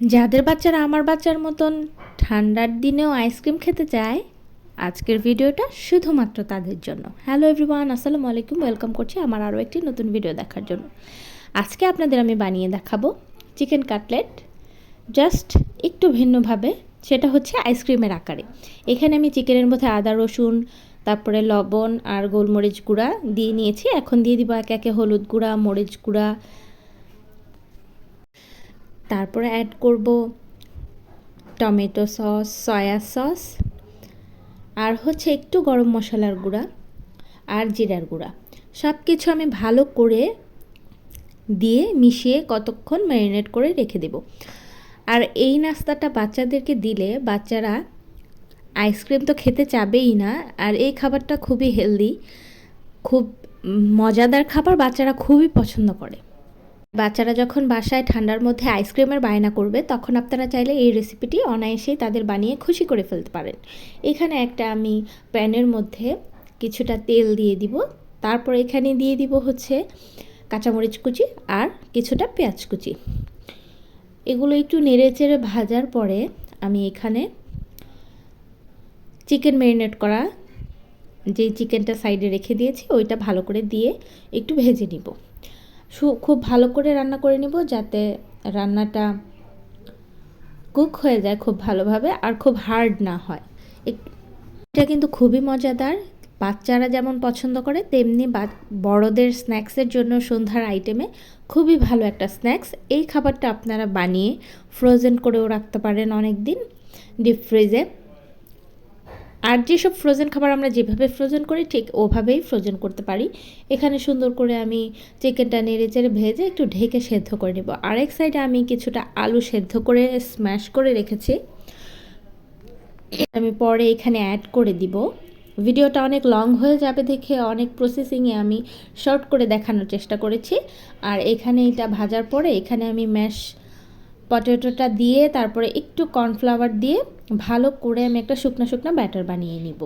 যাদের বাচ্চারা আমার বাচ্চার মতন ঠান্ডার দিনেও আইসক্রিম খেতে চায়, আজকের ভিডিওটা শুধুমাত্র তাদের জন্য। হ্যালো এভরিওয়ান আসসালামু আলাইকুম। ওয়েলকাম করছি আমার আরও একটি নতুন ভিডিও দেখার জন্য। আজকে আপনাদের আমি বানিয়ে দেখাবো চিকেন কাটলেট। জাস্ট একটু ভিন্নভাবে, সেটা হচ্ছে আইসক্রিমের আকারে। এখানে আমি চিকেনের মধ্যে আদা, রসুন, তারপরে লবণ আর গোলমরিচ গুঁড়া দিয়ে নিয়েছি। এখন দিয়ে দিব একে একে হলুদ গুঁড়া, মরিচ গুঁড়া তারপরে অ্যাড করব টমেটো সস সয়া সস আর হচ্ছে একটু গরম মশলার গুঁড়া আর জিরার গুঁড়া। সব কিছু আমি ভালো করে দিয়ে মিশিয়ে কতক্ষণ ম্যারিনেট করে রেখে দেব। আর এই নাস্তাটা বাচ্চাদেরকে দিলে বাচ্চারা আইসক্রিম তো খেতে চাবেই না, আর এই খাবারটা খুবই হেলদি খুব মজাদার খাবার বাচ্চারা খুবই পছন্দ করে। বাচ্চারা যখন বাসায় ঠান্ডার মধ্যে আইসক্রিমের বায়না করবে, তখন আপনারা চাইলে এই রেসিপিটি অনায়াসেই তাদের বানিয়ে খুশি করে ফেলতে পারেন। এখানে একটা আমি প্যানের মধ্যে কিছুটা তেল দিয়ে দিব। তারপর এখানে দিয়ে দিব হচ্ছে কাঁচামরিচ কুচি আর কিছুটা পেঁয়াজ কুচি। এগুলো একটু নেড়ে চেড়ে ভাজার পরে আমি এখানে চিকেন ম্যারিনেট করা যে চিকেনটা সাইডে রেখে দিয়েছি, ওইটা ভালো করে দিয়ে একটু ভেজে নিব। খুব ভালো করে রান্না করে নিব যাতে রান্নাটা কুক হয়ে যায় খুব ভালোভাবে আর খুব হার্ড না হয়। এটা কিন্তু খুবই মজাদার। বাচ্চারা যেমন পছন্দ করে, তেমনি বড়দের স্ন্যাক্সের জন্য সন্ধ্যার আইটেমে খুবই ভালো একটা স্ন্যাক্স। এই খাবারটা আপনারা বানিয়ে ফ্রোজেন করেও রাখতে পারেন অনেক দিন ডিপ ফ্রিজে আর যেসব ফ্রোজেন খাবার আমরা যেভাবে ফ্রোজেন করি, ঠিক ওভাবেই ফ্রোজেন করতে পারি। এখানে সুন্দর করে আমি চিকেনটা নেড়ে চেড়ে ভেজে একটু ঢেকে সেদ্ধ করে নেব। আরেক সাইডে আমি কিছুটা আলু সেদ্ধ করে স্ম্যাশ করে রেখেছি। আমি পরে এখানে অ্যাড করে দিব। ভিডিওটা অনেক লং হয়ে যাবে দেখে অনেক প্রসেসিংয়ে আমি শর্ট করে দেখানোর চেষ্টা করেছি। আর এখানে এটা ভাজার পরে এখানে আমি ম্যাশ পটেটোটা দিয়ে তারপরে একটু কর্নফ্লাওয়ার দিয়ে ভালো করে আমি একটা শুকনো শুকনো ব্যাটার বানিয়ে নিব।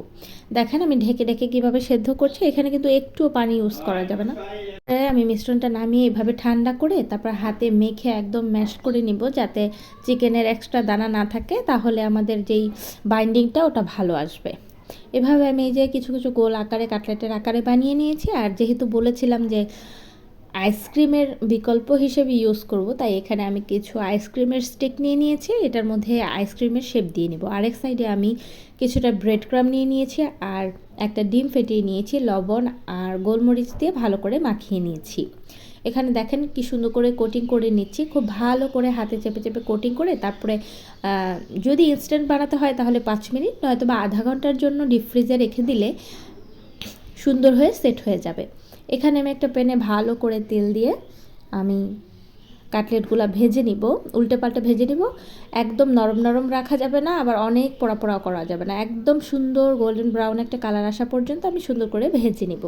দেখেন আমি ঢেকে ঢেকে কীভাবে সেদ্ধ করছি, এখানে কিন্তু একটুও পানি ইউজ করা যাবে না। আমি মিশ্রণটা নামিয়ে এভাবে ঠান্ডা করে তারপর হাতে মেখে একদম ম্যাশ করে নিব যাতে চিকেনের এক্সট্রা দানা না থাকে, তাহলে আমাদের যেই বাইন্ডিংটা ওটা ভালো আসবে। এভাবে আমি এই যে কিছু কিছু গোল আকারে, কাটলেটের আকারে বানিয়ে নিয়েছি, আর যেহেতু বলেছিলাম যে আইসক্রিমের বিকল্প হিসেবে ইউজ করব, তাই এখানে আমি কিছু আইসক্রিমের স্টিক নিয়ে নিয়েছি, এটার মধ্যে আইসক্রিমের শেপ দিয়ে নিব। আরেক সাইডে আমি কিছুটা ব্রেড ক্রাম নিয়ে নিয়েছি আর একটা ডিম ফেটিয়ে নিয়েছি, লবণ আর গোলমরিচ দিয়ে ভালো করে মাখিয়ে নিয়েছি। এখানে দেখেন কি সুন্দর করে কোটিং করে নিচ্ছি, খুব ভালো করে হাতে চেপে চেপে কোটিং করে তারপরে যদি ইনস্ট্যান্ট বানাতে হয় তাহলে পাঁচ মিনিট নয়তো বা আধা ঘণ্টার জন্য ডিপ ফ্রিজে রেখে দিলে সুন্দর হয়ে সেট হয়ে যাবে। এখানে আমি একটা প্যানে ভালো করে তেল দিয়ে আমি কাটলেটগুলো ভেজে নিব, উল্টে পাল্টে ভেজে নিব। একদম নরম নরম রাখা যাবে না, আবার অনেক পোড়া পোড়া করা যাবে না। একদম সুন্দর গোল্ডেন ব্রাউন একটা কালার আসা পর্যন্ত আমি সুন্দর করে ভেজে নিব।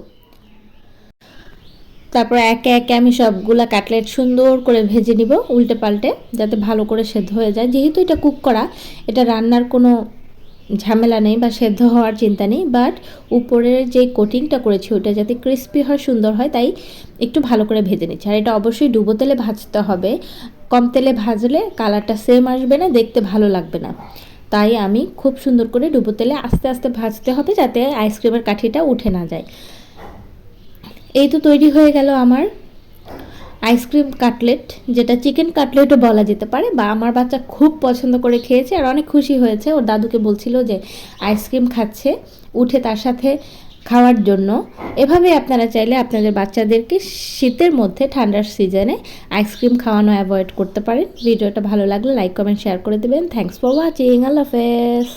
তারপর একে একে আমি সবগুলা কাটলেট সুন্দর করে ভেজে নিব উল্টে পাল্টে, যাতে ভালো করে সেদ্ধ হয়ে যায়। যেহেতু এটা কুক করা, এটা রান্নার কোনো ঝামেলা নেই বা সেদ্ধ হওয়ার চিন্তা নেই বাট উপরের যে কোটিংটা করেছি ওটা যাতে ক্রিস্পি হয়, সুন্দর হয়, তাই একটু ভালো করে ভেজে নিচ্ছি। আর এটা অবশ্যই ডুবো তেলে ভাজতে হবে। কম তেলে ভাজলে কালারটা সেম আসবে না, দেখতে ভালো লাগবে না। তাই আমি খুব সুন্দর করে ডুবো তেলে আস্তে আস্তে ভাজতে হবে যাতে আইসক্রিমের কাঠিটা উঠে না যায়। এই তো তৈরি হয়ে গেল আমার আইসক্রিম কাটলেট, যেটা চিকেন কাটলেটও বলা যেতে পারে, বা আমার বাচ্চা খুব পছন্দ করে খেয়েছে আর অনেক খুশি হয়েছে। ওর দাদুকে বলছিল যে আইসক্রিম খাচ্ছে, উঠে তার সাথে খাওয়ার জন্য। এভাবে আপনারা চাইলে আপনাদের বাচ্চাদেরকে শীতের মধ্যে ঠান্ডার সিজনে আইসক্রিম খাওয়ানো অ্যাভয়েড করতে পারেন। ভিডিওটা ভালো লাগলে লাইক, কমেন্ট, শেয়ার করে দেবেন। Thanks for watching. আল্লাহ হাফেজ।